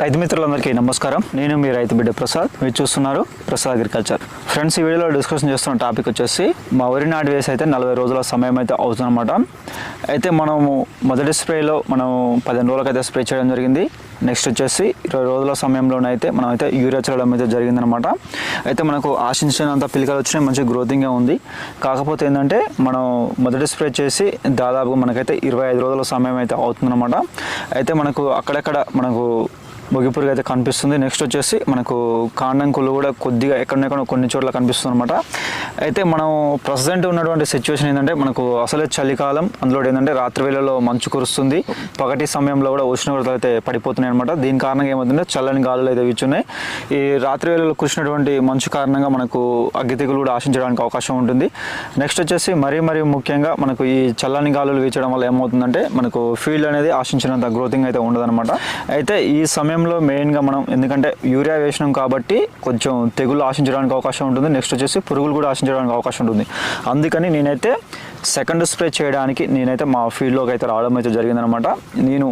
రైతు మిత్రులందరికీ నమస్కారం. నేను మీ రైతు బిడ్డ ప్రసాద్. మీరు చూస్తున్నారు ప్రసాద్ అగ్రికల్చర్. ఫ్రెండ్స్ ఈ వీడియోలో డిస్కషన్ చేస్తున్న టాపిక్ వచ్చేసి మా వరి నాటి వేసి అయితే నలభై రోజుల సమయం అయితే అవుతుందన్నమాట. అయితే మనము మొదటి స్ప్రేలో మనం పదిహేను రోజులకైతే స్ప్రే చేయడం జరిగింది. నెక్స్ట్ వచ్చేసి ఇరవై రోజుల సమయంలోనైతే మనం అయితే యూరియా చల్లడం అయితే జరిగిందనమాట అయితే మనకు ఆశించినంత పిలికలు వచ్చినాయి మంచి గ్రోతింగ్గా ఉంది. కాకపోతే ఏంటంటే మనం మొదటి స్ప్రే చేసి దాదాపుగా మనకైతే ఇరవై ఐదు రోజుల సమయం అయితే అవుతుందన్నమాట. అయితే మనకు అక్కడక్కడ మనకు బొగిపురుగు అయితే కనిపిస్తుంది. నెక్స్ట్ వచ్చేసి మనకు కాండం కుళ్ళు కూడా కొద్దిగా ఎక్కడెక్కడ కొన్ని చోట్ల కనిపిస్తుంది అనమాట అయితే మనం ప్రజెంట్ ఉన్నటువంటి సిచ్యువేషన్ ఏంటంటే మనకు అసలే చలికాలం. అందులో ఏంటంటే రాత్రి వేళలో మంచు కురుస్తుంది. పగటి సమయంలో కూడా ఉష్ణోగ్రతలు అయితే పడిపోతున్నాయి అనమాట దీని కారణంగా ఏమవుతుందంటే చల్లని గాలులు అయితే వీచున్నాయి. ఈ రాత్రి వేళలో కురిసినటువంటి మంచు కారణంగా మనకు అగ్గి తెగులు కూడా ఆశించడానికి అవకాశం ఉంటుంది. నెక్స్ట్ వచ్చేసి మరీ మరీ ముఖ్యంగా మనకు ఈ చల్లని గాలులు వీచడం వల్ల ఏమవుతుందంటే మనకు ఫీల్డ్ అనేది ఆశించినంత గ్రోతింగ్ అయితే ఉండదన్నమాట. అయితే ఈ సమయం సమయంలో మెయిన్గా మనం ఎందుకంటే యూరియా వేసినాం కాబట్టి కొంచెం తెగులు ఆశించడానికి అవకాశం ఉంటుంది. నెక్స్ట్ వచ్చేసి పురుగులు కూడా ఆశించడానికి అవకాశం ఉంటుంది. అందుకని నేనైతే సెకండ్ స్ప్రే చేయడానికి నేనైతే మా ఫీల్డ్లోకి అయితే రావడం అయితే జరిగిందనమాట. నేను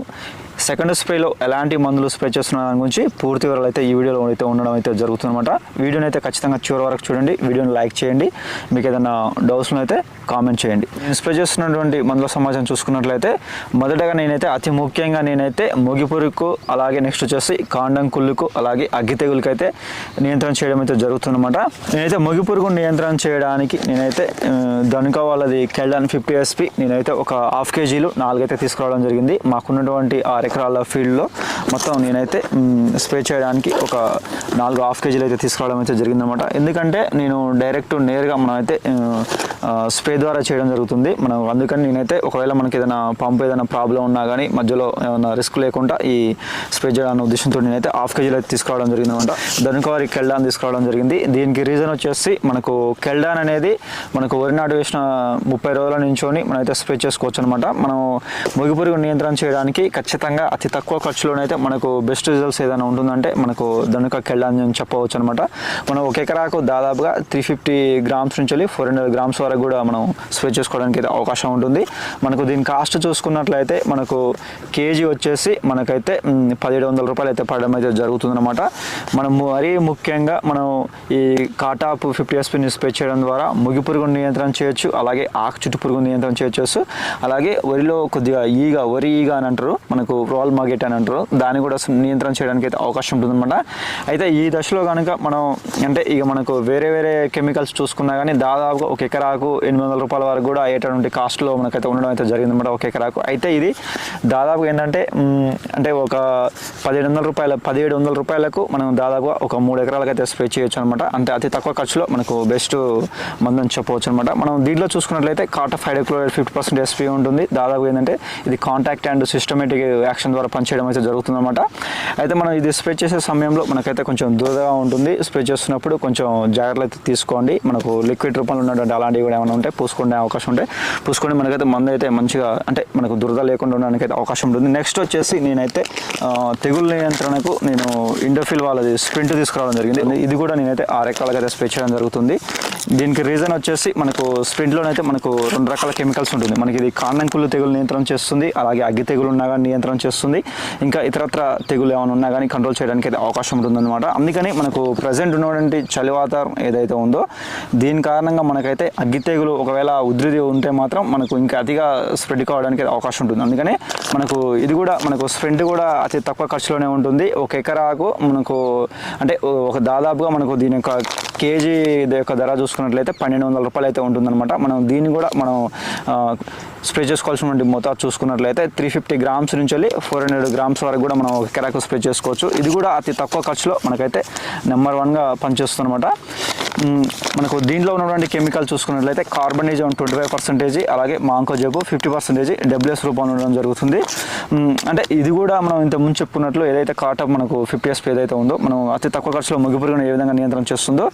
సెకండ్ స్ప్రేలో ఎలాంటి మందులు స్ప్రే చేస్తున్న దాని గురించి పూర్తి వివరాలు అయితే ఈ వీడియోలో అయితే ఉండడం అయితే జరుగుతుందన్నమాట. వీడియోని అయితే ఖచ్చితంగా చివరి వరకు చూడండి. వీడియోని లైక్ చేయండి. మీకు ఏదైనా డౌట్స్లో అయితే కామెంట్ చేయండి. నేను స్ప్రే చేస్తున్నటువంటి మందుల సమాచారం చూసుకున్నట్లయితే మొదటగా నేనైతే అతి ముఖ్యంగా నేనైతే ముగిపురుకు అలాగే నెక్స్ట్ వచ్చేసి కాండం కుళ్ళుకు అలాగే అగ్గి తెగులకి అయితే నియంత్రణ చేయడం అయితే జరుగుతుందన్నమాట. నేనైతే మొగిపురుగు నియంత్రణ చేయడానికి నేనైతే ఆ, ధనుక వాళ్ళది కెల్డాన్ ఫిఫ్టీ ఎస్పీ నేనైతే ఒక హాఫ్ కేజీలు నాలుగైతే తీసుకురావడం జరిగింది. మాకున్నటువంటి ఆర్ ఎకరాల ఫీల్డ్లో మొత్తం నేనైతే స్ప్రే చేయడానికి ఒక నాలుగు హాఫ్ కేజీలు అయితే తీసుకురావడం అయితే జరిగిందనమాట ఎందుకంటే నేను డైరెక్ట్ నేరుగా మనం అయితే స్ప్రే ద్వారా చేయడం జరుగుతుంది. మనం అందుకని నేనైతే ఒకవేళ మనకి ఏదైనా పంపు ఏదైనా ప్రాబ్లం ఉన్నా కానీ మధ్యలో ఏమైనా రిస్క్ లేకుండా ఈ స్ప్రే చేయాలన్న ఉద్దేశంతో నేనైతే హాఫ్ కేజీలు అయితే తీసుకురావడం జరిగిందనమాట దానికి కెల్డాన్ తీసుకురావడం జరిగింది. దీనికి రీజన్ వచ్చేసి మనకు కెల్డాన్ అనేది మనకు వరి నాటు వేసిన ముప్పై రోజుల నుంచోని మనమైతే స్ప్రే చేసుకోవచ్చు అనమాట మనం ముగిపురుగు నియంత్రణ చేయడానికి ఖచ్చితంగా అతి తక్కువ ఖర్చులోనైతే మనకు బెస్ట్ రిజల్ట్స్ ఏదైనా ఉంటుందంటే మనకు దనుక కెల్డాన్ అని చెప్పవచ్చు అనమాట మనం ఒక ఎకరాకు దాదాపుగా త్రీ ఫిఫ్టీ గ్రామ్స్ నుంచి ఫోర్ హండ్రెడ్ గ్రామ్స్ వరకు కూడా మనం స్ప్రే చేసుకోవడానికి అయితే అవకాశం ఉంటుంది. మనకు దీని కాస్ట్ చూసుకున్నట్లయితే మనకు కేజీ వచ్చేసి మనకైతే పదిహేడు వందల రూపాయలు అయితే పడడం అయితే జరుగుతుందన్నమాట మనం మరీ ముఖ్యంగా మనం ఈ కాటాప్ ఫిఫ్టీ ఎస్పీని స్ప్రే చేయడం ద్వారా ముగి పురుగును నియంత్రణ చేయొచ్చు అలాగే ఆకు చుట్టు పురుగును నియంత్రణ చేయొచ్చు. అలాగే వరిలో కొద్దిగా ఈగ వరి ఈగ అని అంటారు మనకు రోల్ మాగెట్ అని అంటారు. దాన్ని కూడా నియంత్రణ చేయడానికి అయితే అవకాశం ఉంటుందన్నమాట. అయితే ఈ దశలో కనుక మనం అంటే ఇక మనకు వేరే వేరే కెమికల్స్ చూసుకున్నా కానీ దాదాపుగా ఒక ఎకరాకు ఎనిమిది వందల రూపాయల వరకు కూడా అయ్యేటటువంటి కాస్ట్లో మనకైతే ఉండడం అయితే జరిగిందన్నమాట ఒక ఎకరాకు. అయితే ఇది దాదాపు ఏంటంటే అంటే ఒక పదిహేడు వందల రూపాయల పదిహేడు వందల రూపాయలకు మనం దాదాపుగా ఒక మూడు ఎకరాలకు అయితే స్ప్రే చేయొచ్చు అనమాట అంటే అతి తక్కువ ఖర్చులో మనకు బెస్ట్ మందు అని చెప్పవచ్చు అనమాట మనం దీంట్లో చూసుకున్నట్లయితే cartap hydrochloride fifty percent SP ఉంటుంది. దాదాపు ఏంటంటే ఇది కాంటాక్ట్ అండ్ సిస్టమేటిక్ యాక్షన్ ద్వారా పనిచేయడం అయితే జరుగుతుందన్నమాట. అయితే మనం ఇది స్ప్రే చేసే సమయంలో మనకైతే కొంచెం దురదగా ఉంటుంది. స్ప్రే చేస్తున్నప్పుడు కొంచెం జాగ్రత్తలు అయితే తీసుకోండి. మనకు లిక్విడ్ రూపంలో ఉన్నటువంటి అలాంటివి కూడా ఏమైనా ఉంటే పూసుకునే అవకాశం ఉంటే పూసుకొని మనకైతే మందు అయితే మంచిగా అంటే మనకు దురద లేకుండా ఉండడానికైతే అయితే అవకాశం ఉంటుంది. నెక్స్ట్ వచ్చేసి నేనైతే తెగులు నియంత్రణకు నేను ఇండోఫిల్ వాళ్ళది స్ప్రింట్ తీసుకురావడం జరిగింది. ఇది కూడా నేనైతే ఆ ఎకరాలకు అయితే స్ప్రే చేయడం జరుగుతుంది. దీనికి రీజన్ వచ్చేసి మనకు స్ప్రింట్లోనైతే మనకు రెండు రకాల కెమికల్స్ ఉంటుంది. మనకి ఇది కాండంకుళ్ళు తెగులు నియంత్రణ చేస్తుంది అలాగే అగ్గి తెగులు ఉన్నా కానీ నియంత్రణ చేస్తుంది. ఇంకా ఇతరత్ర తెగులు ఏమైనా ఉన్నా కానీ కంట్రోల్ చేయడానికి అయితే అవకాశం ఉంటుందన్నమాట. అందుకని మనకు ప్రజెంట్ ఉన్నటువంటి చలి వాతావరణం ఏదైతే ఉందో దీని కారణంగా మనకైతే అగ్గి తెగులు ఒకవేళ ఉధృతి ఉంటే మాత్రం మనకు ఇంకా అతిగా స్ప్రెడ్ కావడానికి అవకాశం ఉంటుంది. అందుకని మనకు ఇది కూడా మనకు స్ప్రింట్ కూడా అతి తక్కువ ఖర్చులోనే ఉంటుంది. ఒక ఎకరాకు మనకు అంటే ఒక దాదాపుగా మనకు దీని యొక్క కేజీ యొక్క ధర చూసుకున్నట్లయితే పన్నెండు వందల రూపాయలు అయితే ఉంటుందన్నమాట. మనం దీన్ని కూడా మనం స్ప్రే చేసుకోవాల్సినటువంటి మోతాదు చూసుకున్నట్లయితే త్రీ ఫిఫ్టీ గ్రామ్స్ నుంచి వెళ్ళి ఫోర్ హండ్రెడ్ గ్రామ్స్ వరకు కూడా మనం ఒక కెరాకు స్ప్రే చేసుకోవచ్చు. ఇది కూడా అతి తక్కువ ఖర్చులో మనకైతే నెంబర్ వన్గా పనిచేస్తుందన్నమాట. మనకు దీంట్లో ఉన్నటువంటి కెమికల్ చూసుకున్నట్లయితే కార్బనిజం ట్వంటీ ఫైవ్ పర్సెంటేజ్ అలాగే మాంకోజేబు ఫిఫ్టీ పర్సెంటేజ్ డబ్ల్యూఎస్ రూపంలో ఉండడం జరుగుతుంది. అంటే ఇది కూడా మనం ఇంత ముందు చెప్పుకున్నట్లు ఏదైతే కాటప్ మనకు ఫిఫ్టీ ఎస్పీ ఏదైతే ఉందో మనం అతి తక్కువ ఖర్చులో ముగిపురుగును ఏ విధంగా నియంత్రణ చేస్తుందో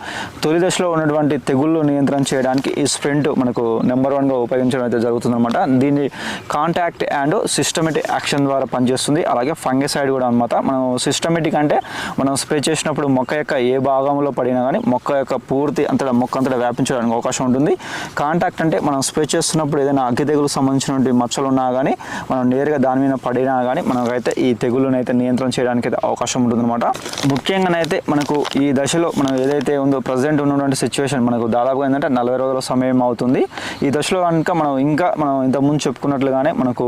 తొలి దశలో ఉన్నటువంటి తెగుళ్ళు నియంత్రణ చేయడానికి ఈ స్ప్రింట్ మనకు నెంబర్ వన్గా ఉపయోగించడం అయితే జరుగుతుందన్నమాట. దీన్ని కాంటాక్ట్ అండ్ సిస్టమేటిక్ యాక్షన్ ద్వారా పనిచేస్తుంది. అలాగే ఫంగసైడ్ కూడా అనమాట మనం సిస్టమేటిక్ అంటే మనం స్ప్రే చేసినప్పుడు మొక్క యొక్క ఏ భాగంలో పడినా కానీ మొక్క యొక్క పూర్తి అంతటా మొక్క అంతటా వ్యాపించడానికి అవకాశం ఉంటుంది. కాంటాక్ట్ అంటే మనం స్ప్రే చేస్తున్నప్పుడు ఏదైనా అగ్గి తెగులు సంబంధించినటువంటి మచ్చలు ఉన్నా కానీ మనం నేరుగా దాని మీద పడినా కానీ మనకైతే ఈ తెగుళ్ళను అయితే నియంత్రణ చేయడానికి అయితే అవకాశం ఉంటుందన్నమాట. ముఖ్యంగానైతే మనకు ఈ దశలో మనం ఏదైతే ఉందో ప్రజెంట్ ఉన్నటువంటి సిచ్యువేషన్ మనకు దాదాపుగా ఏంటంటే నలభై రోజుల సమయం అవుతుంది. ఈ దశలో కనుక మనం ఇంకా మనం ఇంతకుముందు చెప్పుకున్నట్లుగానే మనకు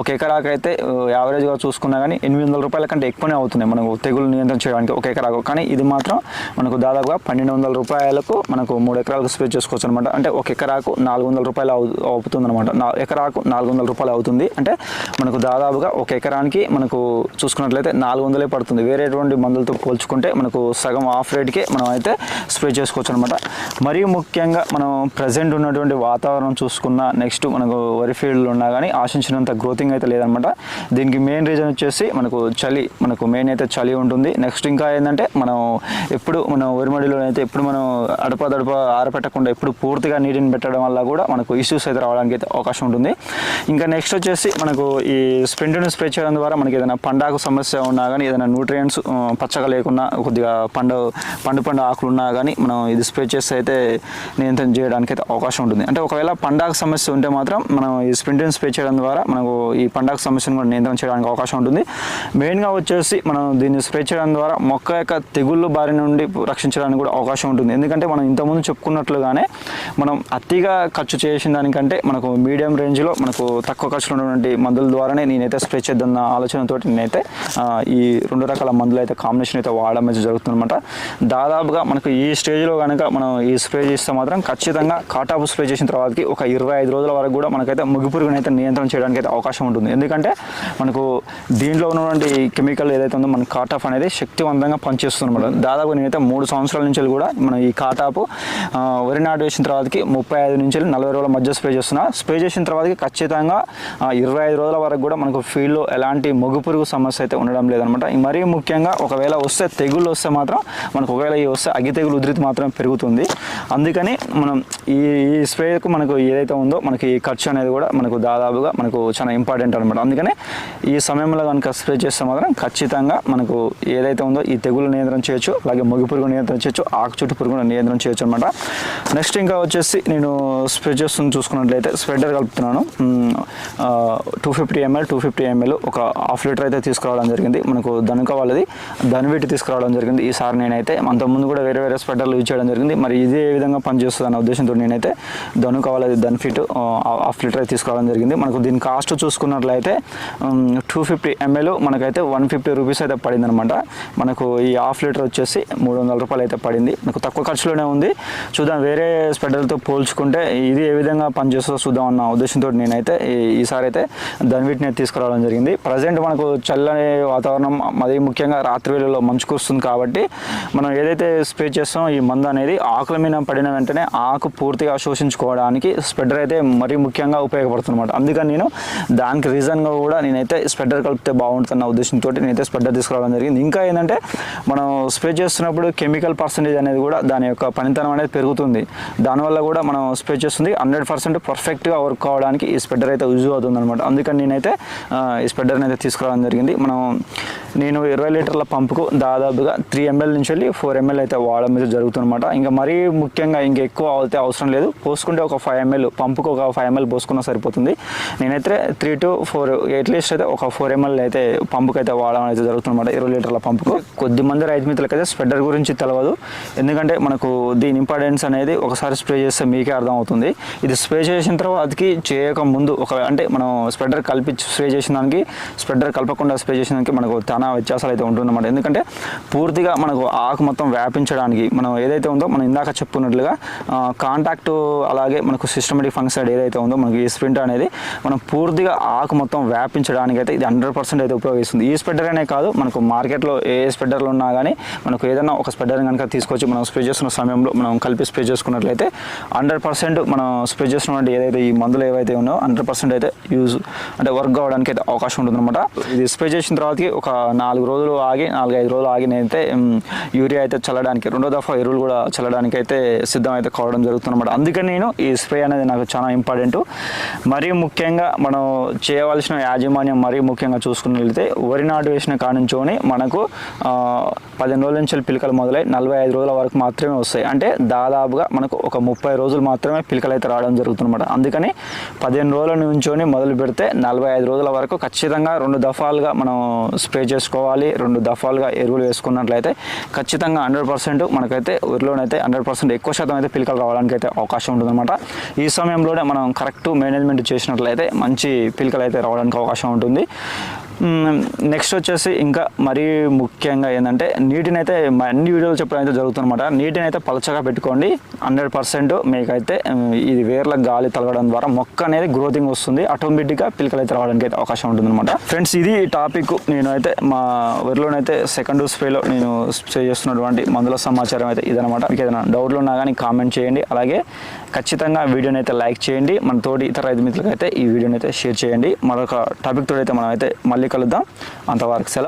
ఒక ఎకరాకైతే యావరేజ్గా చూసుకున్నా కానీ ఎనిమిది వందల రూపాయల కంటే ఎక్కువనే అవుతున్నాయి మనకు తెగులు నియంత్రణ చేయడానికి ఒక ఎకరాకు. కానీ ఇది మాత్రం మనకు దాదాపుగా పన్నెండు వందల రూపాయలకు మనకు మూడు ఎకరాలకు స్ప్రే చేసుకోవచ్చు అనమాట అంటే ఒక ఎకరాకు నాలుగు వందల రూపాయలు అవుతుంది అనమాట ఎకరాకు నాలుగు వందల రూపాయలు అవుతుంది. అంటే మనకు దాదాపుగా ఒక ఎకరానికి మనకు చూసుకున్నట్లయితే నాలుగు వందలే పడుతుంది. వేరేటువంటి మందులతో పోల్చుకుంటే మనకు సగం ఆఫ్ రేట్కే మనం అయితే స్ప్రే చేసుకోవచ్చు అనమాట మరియు ముఖ్యంగా మనం ప్రజెంట్ ఉన్నటువంటి వాతావరణం చూసుకున్న నెక్స్ట్ మనకు వరి ఫీల్డ్లో ఉన్నా కానీ ఆశించినంత గ్రోతింగ్ అయితే లేదనమాట దీనికి మెయిన్ రీజన్ వచ్చేసి మనకు చలి మనకు మెయిన్ అయితే చలి ఉంటుంది. నెక్స్ట్ ఇంకా ఏంటంటే మనం ఎప్పుడు మనం వరిమడిలో అయితే ఎప్పుడు మనం అడపదడప ఆరపెట్టకుండా ఎప్పుడు పూర్తిగా నీటిని పెట్టడం వల్ల కూడా మనకు ఇష్యూస్ అయితే రావడానికి అయితే అవకాశం ఉంటుంది. ఇంకా నెక్స్ట్ వచ్చేసి మనకు ఈ స్ప్రింట్ను స్ప్రే చేయడం ద్వారా మనకి ఏదైనా పండాకు సమస్య ఉన్నా కానీ ఏదైనా న్యూట్రియంట్స్ పచ్చగా లేకున్నా కొద్దిగా పండు పండు పండు ఆకులు ఉన్నా కానీ మనం ఇది స్ప్రే చేస్తే అయితే నియంత్రణ చేయడానికి అయితే అవకాశం ఉంటుంది. అంటే ఒకవేళ పండాకు సమస్య ఉంటే మాత్రం మనం ఈ స్ప్రింట్ను స్ప్రే చేయడం ద్వారా మనకు ఈ పండాకు సమస్యను కూడా నియంత్రణ చేయడానికి అవకాశం ఉంటుంది. మెయిన్గా వచ్చేసి మనం దీన్ని స్ప్రే చేయడం ద్వారా మొక్క యొక్క తెగుళ్ళు బారి నుండి రక్షించడానికి కూడా అవకాశం ఉంటుంది. ఎందుకంటే మనం ఇంతకుముందు చెప్పుకున్నట్లుగానే మనం అతిగా ఖర్చు చేసిన దానికంటే మనకు మీడియం రేంజ్లో మనకు తక్కువ ఖర్చులో ఉన్నటువంటి మందుల ద్వారానే నేనైతే స్ప్రే చేద్దన్న ఆలోచనతో నేనైతే ఈ రెండు రకాల మందులు అయితే కాంబినేషన్ అయితే వాడడం అయితే జరుగుతుందన్నమాట. దాదాపుగా మనకు ఈ స్టేజ్లో కనుక మనం ఈ స్ప్రే చేస్తే మాత్రం ఖచ్చితంగా కాటాపు స్ప్రే చేసిన తర్వాతకి ఒక ఇరవై ఐదు రోజుల వరకు కూడా మనకైతే ముగ్గు అయితే నియంత్రణ చేయడానికి అయితే అవకాశం ఉంటుంది. ఎందుకంటే మనకు దీంట్లో ఉన్నటువంటి కెమికల్ ఏదైతే ఉందో మన కాటాఫ్ అనేది శక్తివంతంగా పనిచేస్తుంది అనమాట దాదాపు నేనైతే మూడు సంవత్సరాల నుంచి కూడా మనం ఈ కాటాపు. వరి నాటు వేసిన తర్వాతకి ముప్పై ఐదు నుంచి నలభై రోజుల మధ్య స్ప్రే చేస్తున్నా. స్ప్రే చేసిన తర్వాతకి ఖచ్చితంగా ఇరవై ఐదు రోజుల వరకు కూడా మనకు ఫీల్డ్లో ఎలాంటి మొగ్గు పురుగు సమస్య అయితే ఉండడం లేదనమాట. మరీ ముఖ్యంగా ఒకవేళ వస్తే తెగుళ్ళు వస్తే మాత్రం మనకు ఒకవేళ ఈ వస్తే అగ్గి తెగులు ఉధృతి మాత్రం పెరుగుతుంది. అందుకని మనం ఈ ఈ స్ప్రేకు మనకు ఏదైతే ఉందో మనకి ఈ ఖర్చు అనేది కూడా మనకు దాదాపుగా మనకు చాలా ఇంపార్టెంట్ అనమాట. అందుకనే ఈ సమయంలో కనుక స్ప్రే చేస్తే మాత్రం ఖచ్చితంగా మనకు ఏదైతే ఉందో ఈ తెగులు నియంత్రణ చేయొచ్చు అలాగే మొగి పురుగు నియంత్రణ చేయొచ్చు ఆకు చుట్టు పురుగును నియంత్రణ చేయొచ్చు అనమాట నెక్స్ట్ ఇంకా వచ్చేసి నేను స్ప్రెడ్జెస్ చూసుకున్నట్లయితే స్ప్రెడర్ కలుపుతున్నాను. Two fifty ML two fifty ML ఒక హాఫ్ లీటర్ అయితే తీసుకురావడం జరిగింది. మనకు ధనుక వాళ్ళది ధనువిటి తీసుకురావడం జరిగింది. ఈసారి నేనైతే అంతకుముందు కూడా వేరే వేరే స్ప్రెడర్లు యూజ్ చేయడం జరిగింది. మరి ఇది ఏ విధంగా పనిచేస్తుంది అన్న ఉద్దేశంతో నేనైతే ధనుక వాళ్ళది ధన్ఫిట్ హాఫ్ లీటర్ అయితే తీసుకురావడం జరిగింది. మనకు దీని కాస్ట్ చూసుకున్నట్లయితే టూ ఫిఫ్టీ ఎంఎల్ మనకైతే వన్ ఫిఫ్టీ రూపీస్ అయితే పడింది అనమాట మనకు ఈ హాఫ్ లీటర్ వచ్చేసి మూడు వందల రూపాయలు అయితే పడింది. మనకు తక్కువ ఖర్చులోనే ఉంది. చూద్దాం వేరే స్ప్రెడర్లతో పోల్చుకుంటే ఇది ఏ విధంగా పనిచేస్తుందో చూద్దాం అన్న ఉద్దేశంతో నేనైతే ఈ- ఈసారి అయితే ధన్వీటిని తీసుకురావడం జరిగింది. ప్రజెంట్ మనకు చల్లని వాతావరణం మరి ముఖ్యంగా రాత్రి వేళలో మంచు కురుస్తుంది కాబట్టి మనం ఏదైతే స్ప్రే చేస్తామో ఈ మందు అనేది ఆకుల మీద పడిన వెంటనే ఆకు పూర్తిగా శోషించుకోవడానికి స్ప్రెడర్ అయితే మరీ ముఖ్యంగా ఉపయోగపడుతుందన్నమాట. అందుకని నేను దానికి రీజన్గా కూడా నేనైతే స్ప్రెడర్ కలిపితే బాగుంటుందన్న ఉద్దేశంతో నేనైతే స్ప్రెడర్ తీసుకురావడం జరిగింది. ఇంకా ఏంటంటే మనం స్ప్రే చేస్తున్నప్పుడు కెమికల్ పర్సంటేజ్ అనేది కూడా దాని యొక్క పనితనం అనేది పెరుగుతుంది. దానివల్ల కూడా మనం స్ప్రెడ్ చేస్తుంది. హండ్రెడ్ పర్సెంట్ పర్ఫెక్ట్గా వర్క్ కావడానికి ఈ స్ప్రెడర్ అయితే యూజ్ అవుతుంది అనమాట అందుకని నేనైతే ఈ స్ప్రెడర్ని అయితే తీసుకురావడం జరిగింది. మనం నేను ఇరవై లీటర్ల పంపుకు దాదాపుగా త్రీ ఎంఎల్ నుంచి వెళ్ళి ఫోర్ ఎంఎల్ అయితే వాడడం అయితే జరుగుతుందన్నమాట. ఇంకా మరీ ముఖ్యంగా ఇంకా ఎక్కువ అయితే అవసరం లేదు. పోసుకుంటే ఒక ఫైవ్ ఎంఎల్ పంపుకు ఒక ఫైవ్ ఎంఎల్ పోసుకున్నా సరిపోతుంది. నేనైతే త్రీ టు ఫోర్ ఎట్లీస్ట్ అయితే ఒక ఫోర్ ఎంఎల్ అయితే పంపుకు అయితే వాడడం అయితే జరుగుతుందన్నమాట ఇరవై లీటర్ల పంపుకు. కొద్ది మంది రైతు మిత్రులకైతే స్ప్రెడర్ గురించి తెలియదు ఎందుకంటే మనకు దీని ఇంపార్టెన్స్ అనేది ఒకసారి స్ప్రే చేస్తే మీకే అర్థమవుతుంది. ఇది స్ప్రే చేసిన తర్వాతకి చేయక ముందు ఒక అంటే మనం స్ప్రెడర్ కలిపి స్ప్రే చేసిన దానికి స్ప్రెడర్ కలపకుండా స్ప్రే చేసిన దానికి మనకు చాలా వ్యత్యాసాలు అయితే ఉంటుందన్నమాట. ఎందుకంటే పూర్తిగా మనకు ఆకు మొత్తం వ్యాపించడానికి మనం ఏదైతే ఉందో మనం ఇందాక చెప్పుకున్నట్లుగా కాంటాక్ట్ అలాగే మనకు సిస్టమేటిక్ ఫంక్షన్ ఏదైతే ఉందో మనకి ఈ స్ప్రింట్ అనేది మనం పూర్తిగా ఆకు మొత్తం వ్యాపించడానికి అయితే ఇది హండ్రెడ్ పర్సెంట్ అయితే ఉపయోగిస్తుంది. ఈ స్ప్రెడర్ అనే కాదు మనకు మార్కెట్లో ఏ స్ప్రెడర్లు ఉన్నా కానీ మనకు ఏదైనా ఒక స్ప్రెడర్ కనుక తీసుకొచ్చి మనం స్ప్రే చేస్తున్న సమయంలో మనం కలిపి స్ప్రే చేసుకున్నట్లయితే హండ్రెడ్ పర్సెంట్ మనం స్ప్రే చేస్తున్నటువంటి ఏదైతే ఈ మందులు ఏవైతే ఉన్నాయో హండ్రెడ్ పర్సెంట్ అయితే యూజ్ అంటే వర్క్ అవ్వడానికి అయితే అవకాశం ఉంటుందన్నమాట. ఇది స్ప్రే చేసిన తర్వాతకి ఒక నాలుగు రోజులు ఆగి నాలుగు ఐదు రోజులు ఆగి నేనైతే యూరియా అయితే చల్లడానికి రెండో దఫా ఎరువులు కూడా చల్లడానికి అయితే సిద్ధం అయితే కావడం జరుగుతుందన్నమాట. అందుకని నేను ఈ స్ప్రే అనేది నాకు చాలా ఇంపార్టెంట్. మరీ ముఖ్యంగా మనం చేయవలసిన యాజమాన్యం మరీ ముఖ్యంగా చూసుకున్నట్లయితే వరి నాటు వేసిన కానుంచోని మనకు పదిహేను రోజుల నుంచి పిలకలు మొదలై నలభై ఐదు రోజుల వరకు మాత్రమే మాత్రమే వస్తాయి. అంటే దాదాపుగా మనకు ఒక ముప్పై రోజులు మాత్రమే పిలకలు అయితే రావడం జరుగుతుందన్నమాట. అందుకని పదిహేను రోజుల నుంచొని మొదలు పెడితే నలభై ఐదు రోజుల వరకు ఖచ్చితంగా రెండు దఫాలుగా మనం స్ప్రే చేసుకోవాలి. రెండు దఫాలుగా ఎరువులు వేసుకున్నట్లయితే ఖచ్చితంగా హండ్రెడ్ పర్సెంట్ మనకైతే ఊరిలోనైతే హండ్రెడ్ పర్సెంట్ ఎక్కువ శాతం అయితే పిలకలు రావడానికి అయితే అవకాశం ఉంటుందన్నమాట. ఈ సమయంలోనే మనం కరెక్ట్ మేనేజ్మెంట్ చేసినట్లయితే మంచి పిలకలు అయితే రావడానికి అవకాశం ఉంటుంది. నెక్స్ట్ వచ్చేసి ఇంకా మరీ ముఖ్యంగా ఏంటంటే నీటిని అయితే మా అన్ని వీడియోలు చెప్పడం అయితే జరుగుతుందన్నమాట. నీటిని అయితే పలచగా పెట్టుకోండి. హండ్రెడ్ పర్సెంట్ మీకైతే ఇది వేర్ల గాలి తలగడం ద్వారా మొక్క అనేది గ్రోతింగ్ వస్తుంది. ఆటోమేటిక్గా పిలకలు అయితే రావడానికి అయితే అవకాశం ఉంటుందన్నమాట. ఫ్రెండ్స్ ఇది టాపిక్ నేను అయితే మా ఊరిలోనైతే సెకండ్ స్ప్రేలో నేను స్ప్రే చేస్తున్నటువంటి మందుల సమాచారం అయితే ఇదనమాట మీకు ఏదైనా డౌట్లు ఉన్నా కానీ కామెంట్ చేయండి. అలాగే ఖచ్చితంగా వీడియోని అయితే లైక్ చేయండి. మన తోటి ఇతర రైతు మిత్రులకైతే ఈ వీడియోని అయితే షేర్ చేయండి. మరొక టాపిక్ తోటి అయితే మనం అయితే మళ్ళీ కలుద్దాం. అంతవరకు సెలవు.